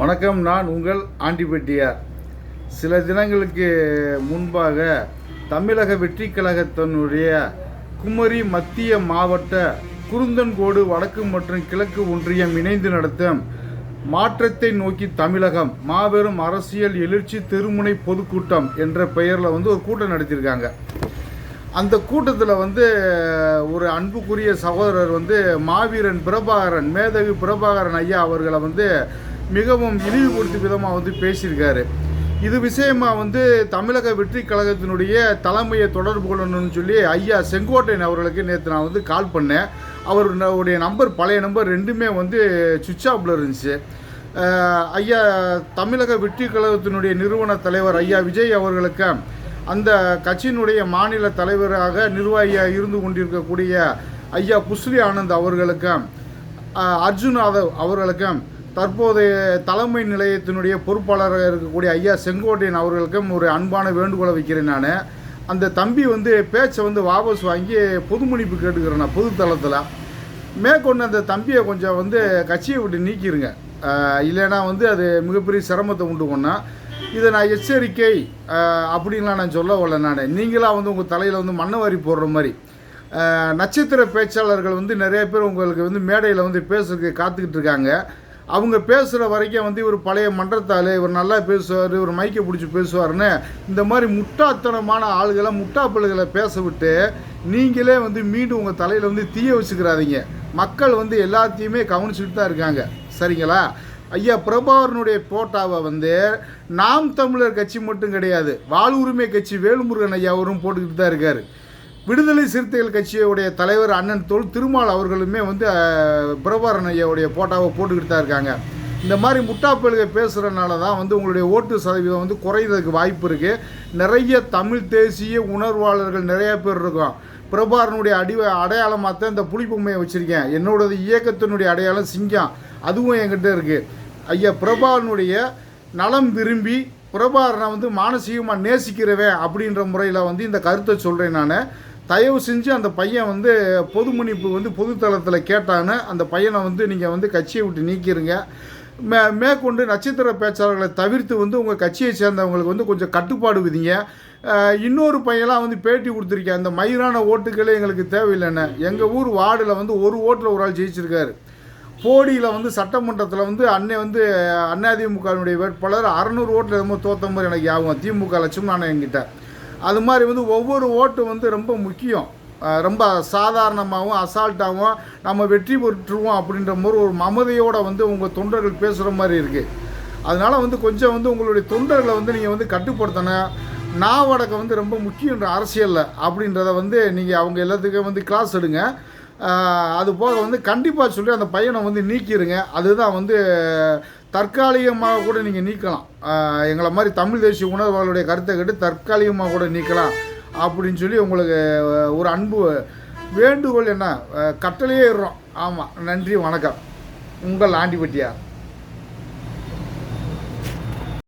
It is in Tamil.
வணக்கம் நான் உங்கள் ஆண்டிபெட்டியார் சில தினங்களுக்கு முன்பாக தமிழக வெற்றி கழகத்தினுடைய குமரி மத்திய மாவட்ட குருந்தன்கோடு வடக்கு மற்றும் கிழக்கு ஒன்றியம் இணைந்து நடத்தும் மாற்றத்தை நோக்கி தமிழகம் மாபெரும் அரசியல் எழுச்சி தெருமுனை பொதுக்கூட்டம் என்ற பெயரில் வந்து ஒரு கூட்டம் நடத்தியிருக்காங்க. அந்த கூட்டத்தில் வந்து ஒரு அன்புக்குரிய சகோதரர் வந்து மாவீரன் பிரபாகரன் மேதவி பிரபாகரன் ஐயா அவர்களை வந்து மிகவும் இழிவுபடுத்தும் விதமாக வந்து பேசியிருக்காரு. இது விஷயமா வந்து தமிழக வெற்றி கழகத்தினுடைய தலைமையை தொடர்பு கொள்ளணும்னு சொல்லி ஐயா செங்கோட்டையன் அவர்களுக்கு நேற்று நான் வந்து கால் பண்ணேன். அவருடைய நம்பர் பழைய நம்பர் ரெண்டுமே வந்து சுவிட்ச் ஆஃபில் இருந்துச்சு. ஐயா தமிழக வெற்றி கழகத்தினுடைய நிறுவன தலைவர் ஐயா விஜய் அவர்களுக்கு அந்த கட்சியினுடைய மாநில தலைவராக நிர்வாகியாக இருந்து கொண்டிருக்கக்கூடிய ஐயா புஸ்ரி ஆனந்த் அவர்களுக்கும் அர்ஜுன் யாதவ் அவர்களுக்கும் தற்போதைய தலைமை நிலையத்தினுடைய பொறுப்பாளராக இருக்கக்கூடிய ஐயா செங்கோட்டையன் அவர்களுக்கும் ஒரு அன்பான வேண்டுகோளை வைக்கிறேன் நான். அந்த தம்பி வந்து பேச்சை வந்து வாபஸ் வாங்கி பொது மன்னிப்பு கேட்டுக்கிறேன் நான் பொது தளத்தில். மேற்கொண்டு அந்த தம்பியை கொஞ்சம் வந்து கட்சியை விட்டு நீக்கிடுங்க இல்லைன்னா வந்து அது மிகப்பெரிய சிரமத்தை உண்டு பண்ணால் இதை நான் எச்சரிக்கை அப்படின்லாம் நான் சொல்ல வரல நான். நீங்களாக வந்து உங்கள் தலையில் வந்து மண்ணை வாரி போடுற மாதிரி. நட்சத்திர பேச்சாளர்கள் வந்து நிறைய பேர் உங்களுக்கு வந்து மேடையில் வந்து பேசுறதுக்கு காத்துக்கிட்டு இருக்காங்க. அவங்க பேசுகிற வரைக்கும் வந்து இவர் பழைய மன்றத்தால் இவர் நல்லா பேசுவார் இவர் மைக்கை பிடிச்சி பேசுவார்னு இந்த மாதிரி முட்டாத்தனமான ஆளுகளை முட்டாப்பல்களை பேச விட்டு நீங்களே வந்து மீண்டும் உங்கள் தலையில் வந்து தீய வச்சுக்கிறாதீங்க. மக்கள் வந்து எல்லாத்தையுமே கவனிச்சுட்டு தான் இருக்காங்க. சரிங்களா? ஐயா பிரபாகரனுடைய போட்டாவை வந்து நாம் தமிழர் கட்சி மட்டும் கிடையாது வாழ்வுரிமை கட்சி வேலுமுருகன் ஐயா அவரும் போட்டுக்கிட்டு தான் இருக்கார். விடுதலை சிறுத்தைகள் கட்சியுடைய தலைவர் அண்ணன் தோல் திருமால் அவர்களுமே வந்து பிரபாரன் ஐயாவுடைய போட்டாவை போட்டுக்கிட்டு தான் இருக்காங்க. இந்த மாதிரி முட்டாப்பல்க பேசுகிறனால தான் வந்து உங்களுடைய ஓட்டு சதவீதம் வந்து குறையிறதுக்கு வாய்ப்பு இருக்குது நிறைய தமிழ் தேசிய உணர்வாளர்கள் நிறைய பேர் இருக்கோம் பிரபாரனுடைய அடி அடையாளமாக தான் இந்த புலிப்பொம்மையை வச்சுருக்கேன். என்னோடது இயக்கத்தினுடைய அடையாளம் சிங்கம். அதுவும் என்கிட்ட இருக்குது ஐயா பிரபாரனுடைய நலம் விரும்பி பிரபாரனை வந்து மானசீகமாக நேசிக்கிறவன் அப்படின்ற முறையில் வந்து இந்த கருத்தை சொல்கிறேன் நான். தயவு செஞ்சு அந்த பையன் வந்து பொது மன்னிப்பு வந்து பொதுத்தளத்தில் கேட்டான்னு அந்த பையனை வந்து நீங்கள் வந்து கட்சியை விட்டு நீக்கிடுங்க மே மேற்கொண்டு நட்சத்திர பேச்சாளர்களை தவிர்த்து வந்து உங்கள் கட்சியை சேர்ந்தவங்களுக்கு வந்து கொஞ்சம் கட்டுப்பாடு விதிங்க இன்னொரு பையன்லாம் வந்து பேட்டி கொடுத்துருக்கேன். அந்த மயிரான ஓட்டுகளே எங்களுக்கு தேவையில்லைன்னு. எங்கள் ஊர் வார்டில் வந்து ஒரு ஓட்டில் ஒரு ஆள் ஜெயிச்சிருக்காரு. போடியில் வந்து சட்டமன்றத்தில் வந்து அன்னை வந்து அதிமுகவினுடைய வேட்பாளர் அறநூறு ஓட்டில் என்னமோ தோத்த மாதிரி எனக்கு ஞாபகம். திமுக லட்சுமணன் என்கிட்ட. அது மாதிரி வந்து ஒவ்வொரு ஓட்டு வந்து ரொம்ப முக்கியம். ரொம்ப சாதாரணமாகவும் அசால்ட்டாகவும் நம்ம வெற்றி பெற்றுருவோம் அப்படின்ற மாதிரி ஒரு மமதையோடு வந்து உங்கள் தொண்டர்கள் பேசுகிற மாதிரி இருக்குது அதனால் வந்து கொஞ்சம் வந்து உங்களுடைய தொண்டர்களை வந்து நீங்கள் வந்து கட்டுப்படுத்தணும். நாவடக்கம் வந்து ரொம்ப முக்கியன்ற அரசியலில் அப்படின்றத வந்து நீங்கள் அவங்க எல்லாத்துக்கும் வந்து கிளாஸ் எடுங்க. அது போக வந்து கண்டிப்பாக சொல்லி அந்த பையனை வந்து நீக்கிடுங்க அதுதான் வந்து தற்காலிகமாக கூட நீங்கள் நீக்கலாம். எங்களை மாதிரி தமிழ் தேசிய உணர்வாளருடைய கருத்தை கேட்டு தற்காலிகமாக கூட நீக்கலாம் அப்படின்னு சொல்லி உங்களுக்கு ஒரு அன்பு வேண்டுகோள் என்ன? கட்டளையே இடுறோம். ஆமாம் நன்றி வணக்கம். உங்கள் ஆண்டிபட்டியார்.